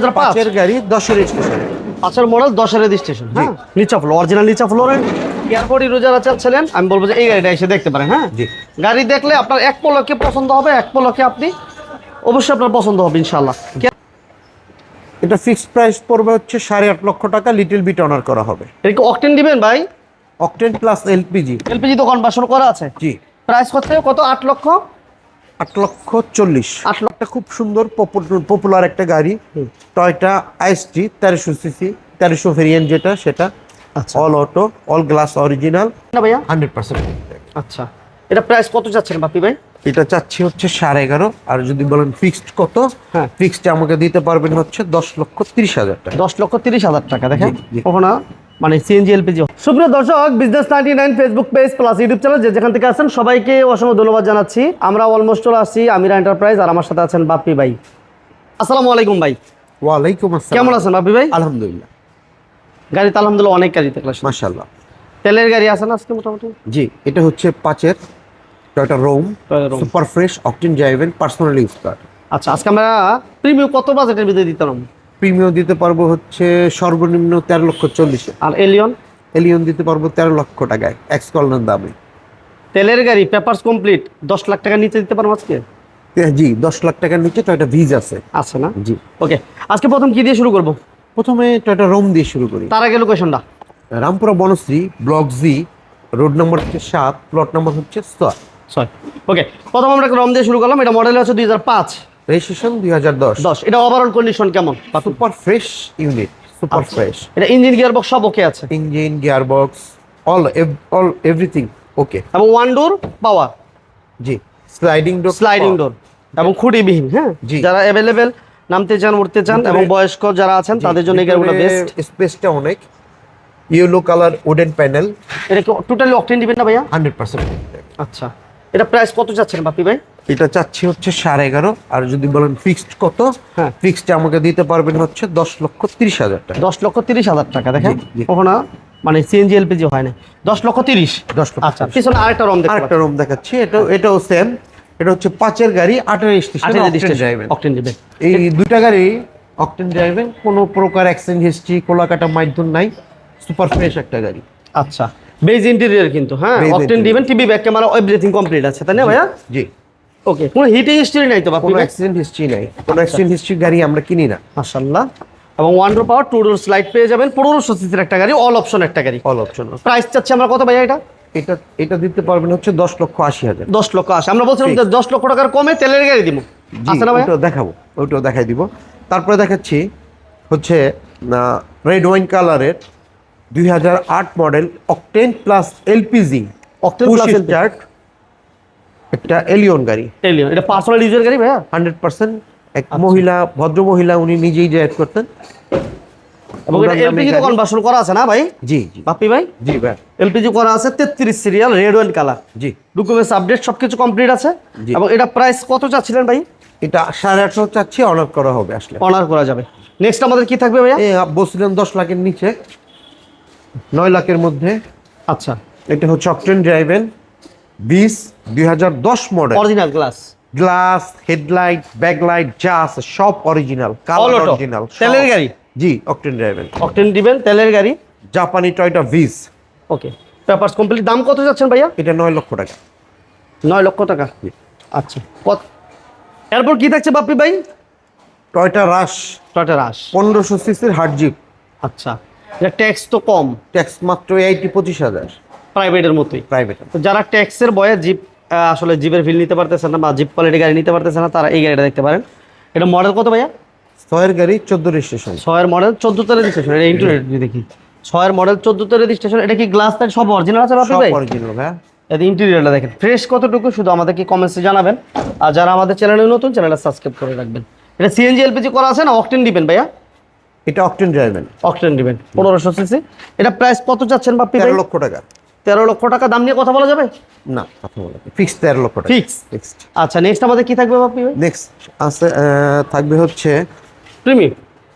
হাজার পাঁচের গাড়ি দশের স্টেশন পাঁচের মডেল দশের হ্যাঁ? নিচা অরিজিনাল নিচা এয়ারপোর্ট চাচ্ছিলেন আমি বলব যে এই গাড়িটা এসে দেখতে পারেন হ্যাঁ? জি। গাড়ি দেখলে আপনার এক পলকে পছন্দ হবে এক পলকে আপনি অবশ্যই আপনার পছন্দ হবে ইনশাল্লাহ এটা ফিক্সড প্রাইস পড়বে হচ্ছে সাড়ে আট লক্ষ টাকা লিটল বিট অনার করা হবে। এটা কি অকটেন দিবেন ভাই? অকটেন প্লাস এলপিজি এলপিজি তো কনভার্সন করা আছে? জি। প্রাইস কত? কত? আট লক্ষ? আট লক্ষ চল্লিশ। আট লক্ষ। খুব সুন্দর পপুলার একটা গাড়ি। টয়টা আইএসটি তেরোশো সিসি তেরোশো ভেরিয়েন্ট যেটা সেটা। All auto all glass original না ভাইয়া? হান্ড্রেড পার্সেন্ট আচ্ছা। এটা প্রাইস কত চাচ্ছেন বাপি ভাই? এটা চাচ্ছি হচ্ছে সাড়ে এগারো। আর যদি বলেন ফিক্সড কত? হ্যাঁ। ফিক্সড আমাকে দিতে পারবেন হচ্ছে দশ লক্ষ তিরিশ হাজার টাকা। দশ লক্ষ তিরিশ হাজার টাকা দেখেন। কখনো মানে সিএনজি এলপিজি সুপ্রিয় দর্শক business ninety nine Facebook page plus YouTube channel যে যেখান থেকে আছেন সবাইকে অসংখ্য ধন্যবাদ জানাচ্ছি। আমরা অলমোস্ট চলে আসছি আমিরা এন্টারপ্রাইজ আর আমার সাথে আছেন বাপ্পি ভাই। আসসালামু আলাইকুম ভাই। ওয়ালাইকুম আসসালাম। কেমন আছেন বাপ্পি ভাই? আলহামদুলিল্লাহ। গাড়ি তো আলহামদুলিল্লাহ অনেক গাড়ি দেখলাম মাশাল্লাহ তেলের গাড়ি আছে না আজকে মোটামুটি? জি এটা হচ্ছে পাঁচের Toyota Raum super fresh octane driven personal use car আচ্ছা আজকে আমরা প্রিমিয়াম কত বাজেটের ভিতরে দিতাম প্রিমিয়াম দিতে পারব হচ্ছে সর্বনিম্ন তেরো লক্ষ চল্লিশে। আর এলিয়ন এলিয়ন দিতে পারব তেরো লক্ষ টাকায় এক্স কলনার দামে। তেলের গাড়ি পেপারস কমপ্লিট দশ লাখ টাকা নিচে দিতে পারব আজকে? জি দশ লাখ টাকার নিচে টয়টা ভিজ আছে। আছে না? জি। ওকে আজকে প্রথম কি দিয়ে শুরু করব? প্রথমে টয়টা রোম দিয়ে শুরু করি। তার আগে লোকেশনটা Rampura Banasree block G road number হচ্ছে সাত প্লট নম্বর হচ্ছে ছয়। ছয়। ওকে প্রথম আমরা রম দিয়ে শুরু করলাম এটা মডেল হচ্ছে দুই হাজার পাঁচ। রেজিস্ট্রেশন দুই হাজার দশ। দশ। এটা ওভারঅল কন্ডিশন কেমন? Super fresh unit super fresh এটা ইঞ্জিন গিয়ার বক্স সব ওকে আছে? Engine gear box all all everything okay এবং ওয়ান ডোর পাওয়ার জি স্লাইডিং ডোর স্লাইডিং ডোর এবং খুঁটিবিহীন হ্যাঁ? জি। যারা অ্যাভেলেবেল নামতে চান উঠতে চান এবং বয়স্ক যারা আছেন তাদের জন্য এই গাড়িগুলো বেস্ট স্পেসটা অনেক। ইয়েলো কালার উডেন প্যানেল এটা কি টোটালি অকটেন দিবেন না ভাইয়া? হান্ড্রেড পার্সেন্ট আচ্ছা। এটা প্রাইস কত চাচ্ছেন বাপি ভাই? এটা চাচ্ছি হচ্ছে সাড়ে এগারো আর যদি বলেন ফিক্সড কত হ্যাঁ। ফিক্সড আমাকে দিতে পারবেন হচ্ছে দশ লক্ষ তিরিশ হাজার টাকা। দশ লক্ষ তিরিশ হাজার টাকা দেখেন। কখনো মানে সিএনজি এলপিজি হয় না। দশ লক্ষ তিরিশ? দশ লক্ষ আচ্ছা পিছনে আরেকটা রম আরেকটা রুম দেখাচ্ছি এটা এটাও সেম এটা হচ্ছে পাঁচের গাড়ি আটের স্টেশন ড্রাইভেন অকটেন দিবেন এই দুইটা গাড়ি অকটেন ড্রাইভেন কোনো প্রকার অ্যাক্সিডেন্ট হিস্ট্রি কোলাকাটা মাধ্যম নাই সুপার ফ্রেশ একটা গাড়ি। আচ্ছা। বেজ ইন্টেরিয়র কিন্তু হ্যাঁ? অকটেন। দিবেন TV back camera everything complete আছে তাই না ভাইয়া? জি ওকে কোনো হিটিং হিস্ট্রি নাই তো বাপি কোনো অ্যাক্সিডেন্ট হিস্ট্রি নাই। কোনো অ্যাক্সিডেন্ট হিস্ট্রি গাড়ি আমরা কিনি না। মাশাআল্লাহ। এবং one door power two door slide পেয়ে যাবেন পনেরোশো সিসির একটা গাড়ি অল অপশন একটা গাড়ি। অল অপশন প্রাইস চাচ্ছি আমরা কত ভাইয়া এটা? এটা এটা দিতে পারবেন হচ্ছে দশ লক্ষ আশি হাজার। দশ লক্ষ আসে আমরা বলছিলাম যে দশ লক্ষ টাকার কমে তেলের গাড়ি দিব। আছে না ভাইয়া? ওটাও দেখাবো ওটাও দেখাই দিব। তারপরে দেখাচ্ছি হচ্ছে রেড ওয়াইন কালারের দুই হাজার আট model octane plus LPG plus LPG start একটা এলিয়ন গাড়ি। এলিয়ন এটা পার্সোনাল ইউজের গাড়ি ভাইয়া? হান্ড্রেড পার্সেন্ট এক আচ্ছা। মহিলা ভদ্র মহিলা উনি নিজেই ড্রাইভ করতেন। এবং এটা এলপিজি তো কনভার্সন করা আছে না ভাই? জি জি। বাপি ভাই? জি ভাই। এলপিজি করা আছে তেত্রিশ সিরিয়াল রেড ওয়েল কালার জি। ডকুমেন্টস আপডেট সবকিছু কমপ্লিট আছে। এবং এটা প্রাইস কত চাচ্ছিলেন ভাই? এটা সাড়ে আটশো চাচ্ছি অনার করা হবে আসলে। অনার করা যাবে। নেক্সট আমাদের কি থাকবে ভাইয়া? বলছিলেন দশ লাখের নিচে। নয় লাখের মধ্যে। আচ্ছা। এটা হচ্ছে অকটেন ড্রাইভেন বিশ দুই হাজার দশ model. Original glass glass headlight backlight যা আছে সব অরিজিনাল কালার? অরিজিনাল তেলের গাড়ি? জি অকটেন ড্রাইভেন। অকটেন দিবেন তেলের গাড়ি? জাপানি Toyota Vitz okay. Papers complete দাম কত যাচ্ছেন ভাইয়া? এটা নয় লক্ষ টাকা। নয় লক্ষ টাকা? আচ্ছা। কত? এরপর কি থাকছে বাপ্পি ভাই? টয়টা রাশ টয়টা রাশ পনেরোশো সিসির হার্ড জিপ। আচ্ছা। ট্যাক্স তো কম। ট্যাক্স মাত্র এইটি পঁচিশ হাজার। প্রাইভেটের মতোই। প্রাইভেট তো যারা ট্যাক্সের বয়ে জিপ আসলে জিপের ফিল নিতে পারতেছে না বা জিপ কোয়ালিটি গাড়ি নিতে পারতেছে না তারা এই গাড়িটা দেখতে পারেন। এটা মডেল কত ভাইয়া? ছয়ের গাড়ি চোদ্দ রেজিস্ট্রেশন ছয়ের মডেল চোদ্দোতে রেজিস্ট্রেশন এটা ইন্টারনেট দেখি। ছয়ের মডেল চোদ্দোতে রেজিস্ট্রেশন এটা কি গ্লাস টাইট সব অরিজিনাল আছে সব ভাই? অরিজিনাল ভাই এতে ইন্টেরিয়রটা দেখেন। ফ্রেশ কতটুকু শুধু আমাদেরকে কমেন্টসে জানাবেন। আর যারা আমাদের চ্যানেলে নতুন চ্যানেলটা সাবস্ক্রাইব করে রাখবেন। এটা সিএনজি এলপিজি করা আছে না? অকটেন দিবেন ভাইয়া? এটা অকটেন ড্রাইভেন। অকটেন দিবেন পনেরোশো সিসি। এটা প্রাইস কত চাচ্ছেন বাপ্পি তেরো লক্ষ টাকা। তেরো লক্ষ টাকা দাম নিয়ে কথা বলা যাবে? না কথা বলা ফিক্স তেরো লক্ষ টাকা। ফিক্স ফিক্সড আচ্ছা নেক্সট আমাদের কি থাকবে ভাই? নেক্সট আছে থাকবে হচ্ছে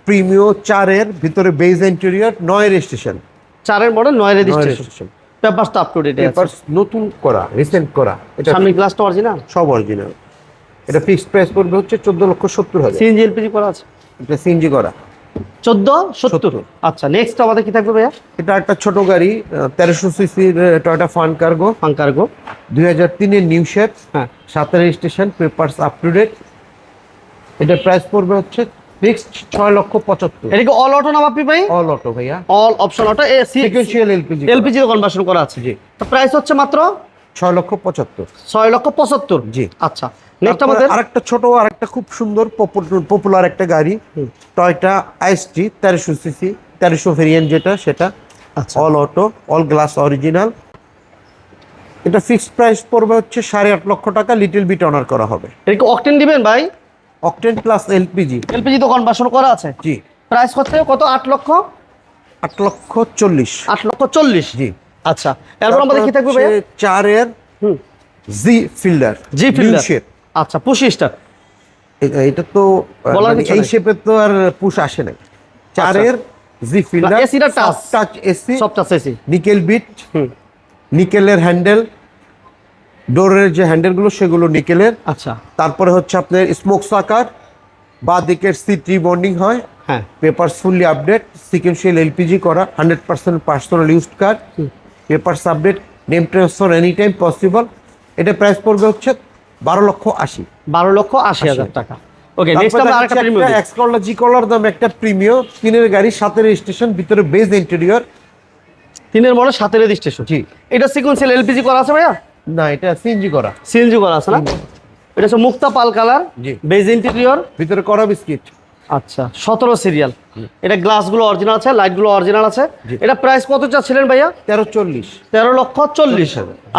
প্রিমিয়াম চারের ভিতরে বেজ ইন্টেরিয়র নয় রেজিস্ট্রেশন চারের মডেল নয় রেজিস্ট্রেশন রেজিস্ট্রেশন পেপারসটা আপ টু ডেট পেপারস নতুন করা রিসেন্ট করা। এটা সামনে গ্লাসটা অরিজিনাল সব অরিজিনাল এটা ফিক্সড প্রাইস পড়বে হচ্ছে চোদ্দ লক্ষ সত্তর হাজার। সিএনজি এলপিজি করা আছে? এটা সিএনজি করা। চোদ্দ? সত্তর? আচ্ছা নেক্সট আমাদের কি থাকবে ভাইয়া? এটা একটা ছোট গাড়ি তেরোশো সিসির টয়টা ফান কার্গো ফাঙ্কারগো দুই হাজার তিনের নিউ শেপ হ্যাঁ। সাতের registration papers up to date এটার প্রাইস পড়বে হচ্ছে ফিক্সড ছয় লক্ষ পঁচাত্তর। এটা কি অল অটো না বাপি ভাই? অল অটো ভাইয়া। All option auto a sequential LPG LPG conversion করা আছে। জি। তো প্রাইস হচ্ছে মাত্র ছয় লক্ষ পঁচাত্তর। ছয় লক্ষ পঁচাত্তর? জি। আচ্ছা। নেক্সট আমাদের? আরেকটা ছোট আরেকটা খুব সুন্দর পপুলার একটা গাড়ি। টয়টা আইএসটি তেরোশো সিসি তেরোশো ভেরিয়েন্ট যেটা সেটা আচ্ছা। All auto all glass original এটা ফিক্সড প্রাইস পড়বে হচ্ছে সাড়ে আট লক্ষ টাকা লিটল বিট অনার করা হবে। এটা কি অকটেন দিবেন ভাই? অকটেন প্লাস এলপিজি এলপিজি তো কনভার্সন করা আছে? জি। প্রাইস কত? কত? আট লক্ষ? আট লক্ষ চল্লিশ। আট লক্ষ চল্লিশ। জি। আচ্ছা এরপর আমাদের কি থাকবে ভাই হচ্ছে চারের হুম। জি ফিল্ডার জি ফিল্ডার শেপ। আচ্ছা স্টার এটা তো মানে এই। শেপের তো আর পুশ আসে নাই। চারের জি ফিল্ডার AC টা touch। টাচ এসি সবটা শেষই নিকেল বিট হুম। নিকেলের হ্যান্ডেল ডোরের যে হ্যান্ডেলগুলো সেগুলো নিকেলের আচ্ছা। তারপরে হচ্ছে আপনার স্মোক সাকার বা দিকের সিট রিবন্ডিং হয় হ্যাঁ। Papers fully update sequential LPG করা hundred percent personal used car papers update name transfer any time possible এটা প্রাইস পড়বে হচ্ছে বারো লক্ষ আশি। বারো লক্ষ আশি হাজার টাকা। ওকে নেক্সট আমরা আরেকটা প্রিমিয়াম এক্স জি কলার দাম একটা প্রিমিয়াম তিনের গাড়ি সাথে রেজিস্ট্রেশন ভিতরে বেজ ইন্টেরিয়র তিনের মডেল সাতের রেজিস্ট্রেশন জি। এটা সিকোয়েন্সিয়াল এলপিজি করা আছে ভাইয়া? না এটা সিএনজি করা। সিএনজি করা আছে না? এটা হচ্ছে মুক্তা পাল কালার জি। বেজ ইন্টেরিয়র ভিতরে করা বিস্কিট। আচ্ছা সতেরো সিরিয়াল এটা গ্লাসগুলো অরিজিনাল আছে লাইটগুলো অরিজিনাল আছে। এটা প্রাইস কত চাচ্ছিলেন ভাইয়া? তেরো চল্লিশ। তেরো লক্ষ চল্লিশ।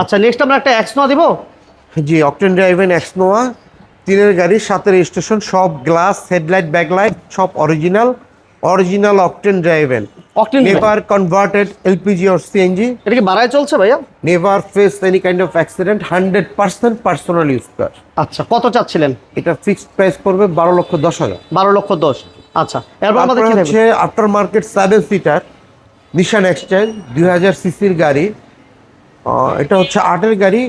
আচ্ছা নেক্সট আমরা একটা এক্সনোয়া দিব? জি অকটেন ড্রাইভেন এক্সনোয়া তিনের গাড়ি সাতের স্টেশন সব গ্লাস হেডলাইট ব্যাকলাইট সব original original octane driven octane never converted LPG or CNG এটা কি বাড়ায় চলছে ভাইয়া? Never face any kind of accident hundred percent personal use car আচ্ছা কত চাচ্ছিলেন? এটা ফিক্সড প্রাইস পড়বে বারো লক্ষ দশ হাজার। বারো লক্ষ দশ। আচ্ছা এরপর আমাদের কি হচ্ছে after market seven seater Nissan exchange দুই হাজার সিসির গাড়ি। এটা হচ্ছে আটের গাড়ি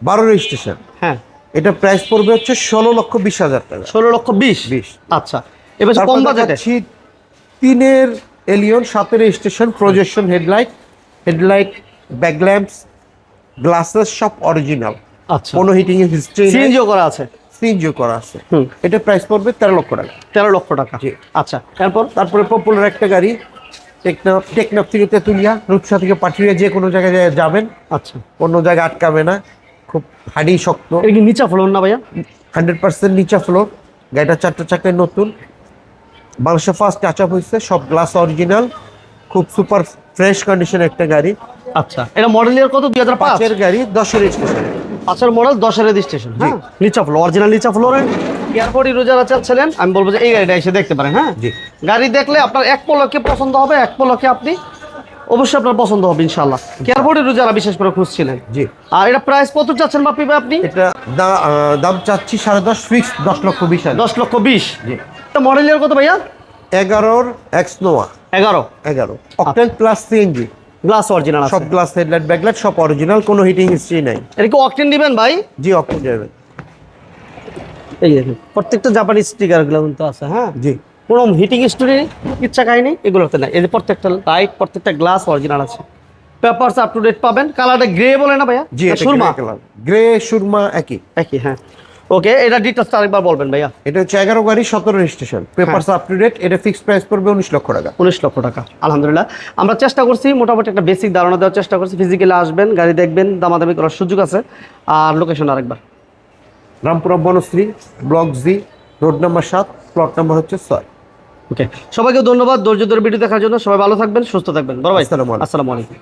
বারো রেজিস্ট্রেশন হ্যাঁ। এটা প্রাইস পড়বে হচ্ছে ষোলো লক্ষ বিশ হাজার টাকা। ষোলো লক্ষ বিশ? বিশ। আচ্ছা এবার কম বাজেটে? তিনের এলিয়ন সাতের station projection headlight headlight backlamps glasses সব অরিজিনাল। আচ্ছা। কোনো হিটিং এর হিস্ট্রি সিএনজিও করা আছে? সিএনজিও করা আছে। এটা প্রাইস পড়বে তেরো লক্ষ টাকা। তেরো লক্ষ টাকা। জি। আচ্ছা এরপর? তারপরে পপুলার একটা গাড়ি টেকনাফ টেকনাফ থেকে তেতুলিয়া রূপসা থেকে পাঠিয়ে যে কোনো জায়গায় যাবেন। আচ্ছা। অন্য জায়গায় আটকাবে না। খুব হাডি শক্ত। এটা কি নিচা ফ্লোর না ভাইয়া? হান্ড্রেড পার্সেন্ট নিচা ফ্লোর গাড়িটা চারটা চাকায় নতুন। বাংলাদেশে ফার্স্ট টাচ আপ হয়েছে সব গ্লাস অরিজিনাল খুব সুপার ফ্রেশ কন্ডিশন একটা গাড়ি। আচ্ছা এটা মডেল ইয়ার কত? দুই হাজার পাঁচ? পাঁচের গাড়ি দশের স্টেশন পাঁচের মডেল দশের রেজিস্ট্রেশন হ্যাঁ। নিচা ফ্লোর অরিজিনাল নিচা ফ্লোরের এয়ারপোর্ট ইরোজারা চাচ্ছিলেন আমি বলব যে এই গাড়িটা এসে দেখতে পারেন হ্যাঁ? জি। গাড়ি দেখলে আপনার এক পলকে পছন্দ হবে এক পলকে আপনি অবশ্যই আপনার পছন্দ হবে ইনশাল্লাহ এয়ারপোর্ট ইরোজারা বিশেষ করে খুঁজছিলেন। জি। আর এটা প্রাইস কত চাচ্ছেন বাপি ভাই আপনি? এটা দাম চাচ্ছি সাড়ে দশ ফিক্স দশ লক্ষ বিশ দশ লক্ষ বিশ। জি। মডেল ইয়ার কত ভাইয়া? এগারোর এক্স নোয়া এগারো। এগারো। Octane plus CNG glass original আছে। সব গ্লাস হেডলাইট ব্যাকলাইট সব অরিজিনাল কোনো হিটিং হিস্ট্রি নাই। এটা কি অকটেন দিবেন ভাই? জি অকটেন যাবেন এই দেখুন প্রত্যেকটা জাপানিজ স্টিকারগুলো কিন্তু আছে হ্যাঁ? জি। কোনো হিটিং স্টোরি ইচ্ছা কাহিনি এগুলোতে নাই। এই যে প্রত্যেকটা লাইট প্রত্যেকটা গ্লাস অরিজিনাল আছে। পেপারস আপ টু ডেট পাবেন কালারটা গ্রে বলে না ভাইয়া? জি সুরমা? কালার গ্রে সুরমা একই। একই হ্যাঁ। ওকে এটা ডিটেলসটা আরেকবার বলবেন ভাইয়া। এটা হচ্ছে এগারো গাড়ি সতেরো registration papers up to date এটা ফিক্সড প্রাইস পড়বে উনিশ লক্ষ টাকা। উনিশ লক্ষ টাকা আলহামদুলিল্লাহ। আমরা চেষ্টা করছি মোটামুটি একটা বেসিক ধারণা দেওয়ার চেষ্টা করছি। ফিজিক্যালি আসবেন গাড়ি দেখবেন দামাদামি করার সুযোগ আছে। আর লোকেশন আরেকবার। Rampura Banasree block G road number সাত প্লট নাম্বার হচ্ছে ছয়। ওকে সবাইকে ধন্যবাদ। ধৈর্য ধরে ভিডিও দেখার জন্য। সবাই ভালো থাকবেন সুস্থ থাকবেন। বড় ভাই। আসসালামু আলাইকুম।